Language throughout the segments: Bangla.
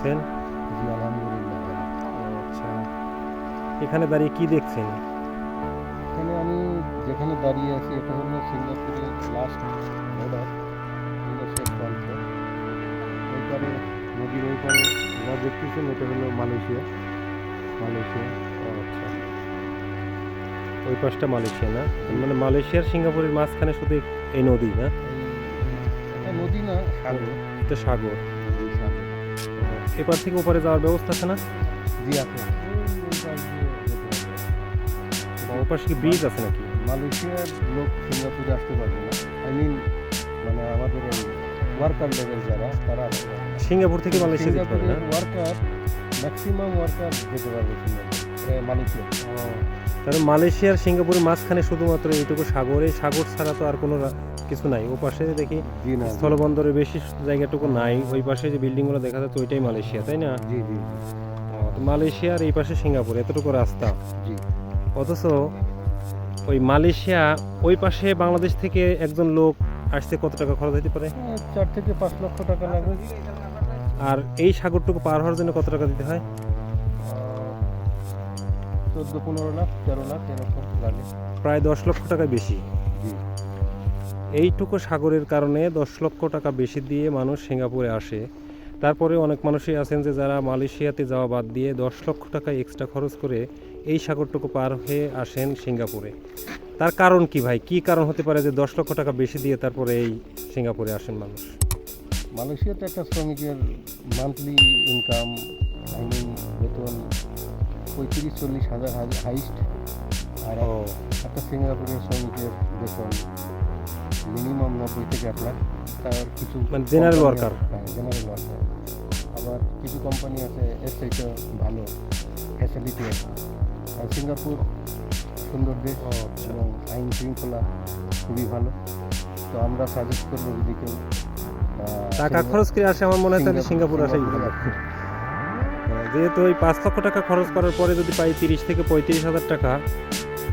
আছেন জি আলহামদুলিল্লাহ আচ্ছা। এখানে দাঁড়িয়ে কি দেখছেন? এখানে আমি যেখানে দাঁড়িয়ে আছি এটা হলো সিঙ্গাপুরের লাস্ট বর্ডার প্রান্ত নদীর যা দেখতেছেন এটা হলো মালয়েশিয়া। মালয়েশিয়া আচ্ছা। ওই পাশটা মালয়েশিয়া না? মানে মালয়েশিয়ার সিঙ্গাপুরের মাঝখানে শুধু এই নদী না? নদী না সাগর। এটা সাগর। এপার থেকে ওপারে যাওয়ার ব্যবস্থা আছে না? জি আছে। হবে। কি ব্রিজ আছে নাকি? মালয়েশিয়ার লোক সিঙ্গাপুরে আসতে পারবে না। আই মিন মানে আমাদের ওয়ার্কার লেভেল যারা তারা সিঙ্গাপুর থেকে মালয়েশিয়া যেতে পারবে ওয়ার্কার ম্যাক্সিমাম ওয়ার্কার যেতে পারবে সিঙ্গাপুর। মালয়েশিয়া। তাহলে মালয়েশিয়ার সিঙ্গাপুরের মাঝখানে শুধুমাত্র এইটুকু সাগর এই সাগর ছাড়া তো আর কোনো কিছু নাই। ও পাশে দেখি স্থলবন্দরের বেশি জায়গাটুকু নাই ওই পাশে যে বিল্ডিংগুলো দেখা যাচ্ছে ওইটাই মালয়েশিয়া তাই না? জি জি মালয়েশিয়ার এই পাশে সিঙ্গাপুর এতটুকু রাস্তা। জি। অথচ ওই মালয়েশিয়া ওই পাশে বাংলাদেশ থেকে একজন লোক আসতে কত টাকা খরচ হতে পারে? চার থেকে পাঁচ লক্ষ টাকা লাগবে। আর এই সাগরটুকু পার হওয়ার জন্য কত টাকা দিতে হয়? চোদ্দ পনেরো লাখ তেরো লাখ এরকম লাগে। প্রায় দশ লক্ষ টাকা বেশি। এইটুকু সাগরের কারণে দশ লক্ষ টাকা বেশি দিয়ে মানুষ সিঙ্গাপুরে আসে। তারপরে অনেক মানুষই আছেন যে যারা মালয়েশিয়াতে যাওয়া বাদ দিয়ে দশ লক্ষ টাকা এক্সট্রা খরচ করে এই সাগরটুকু পার হয়ে আসেন সিঙ্গাপুরে। তার কারণ কি ভাই? কি কারণ হতে পারে যে দশ লক্ষ টাকা বেশি দিয়ে তারপরে এই সিঙ্গাপুরে আসেন মানুষ? মালয়েশিয়াতে একটা শ্রমিকের মান্থলি ইনকাম আই মিন বেতন পঁয়ত্রিশ চল্লিশ হাজার হাইস্ট আর একটা সিঙ্গাপুরের শ্রমিকের বেতন মিনিমাম নব্বই থেকে এক লাখ। তার কিছু মানে company হ্যাঁ জেনারেল ওয়ার্কার আবার কিছু কোম্পানি আছে এর থেকে ভালো ফ্যাসিলিটি আছে। আর সিঙ্গাপুর সুন্দর দেশ আচ্ছা। এবং আইন শৃঙ্খলা খুবই ভালো। তো আমরা সাজেস্ট করব যদি কেউ টাকা খরচ করে আসে আমার মনে হয় তাহলে সিঙ্গাপুর আসাই ভালো। যেহেতু ওই পাঁচ লক্ষ টাকা খরচ করার পরে যদি পাই তিরিশ থেকে পঁয়ত্রিশ হাজার টাকা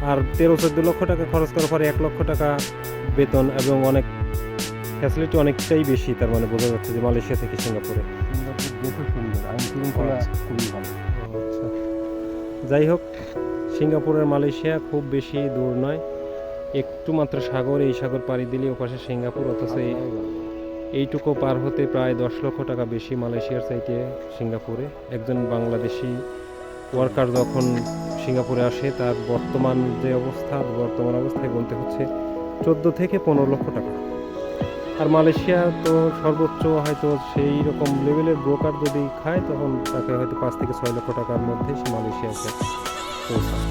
আর তেরো চোদ্দ লক্ষ টাকা খরচ করার পরে এক লক্ষ টাকা বেতন এবং অনেক ফ্যাসিলিটি অনেকটাই বেশি তার মানে বোঝা যাচ্ছে যে মালয়েশিয়া থেকে সিঙ্গাপুরে। আচ্ছা। যাই হোক সিঙ্গাপুরের মালয়েশিয়া খুব বেশি দূর নয়। একটু মাত্র সাগর এই সাগর পাড়ি দিলে ওপাশে সিঙ্গাপুর অথচ এই- এইটুকু পার হতে প্রায় দশ লক্ষ টাকা বেশি মালয়েশিয়ার চাইতে সিঙ্গাপুরে। একজন বাংলাদেশি ওয়ার্কার যখন সিঙ্গাপুরে আসে, তার বর্তমান যে অবস্থা, বর্তমান অবস্থায় গুনতে হচ্ছে চোদ্দ থেকে পনেরো লক্ষ টাকা। আর মালয়েশিয়া তো সর্বোচ্চ হয়তো সেই রকম লেভেলের ব্রোকার যদি খায়, তখন তাকে হয়তো পাঁচ থেকে ছয় লক্ষ টাকার মধ্যে সে মালয়েশিয়াতে পৌঁছায়।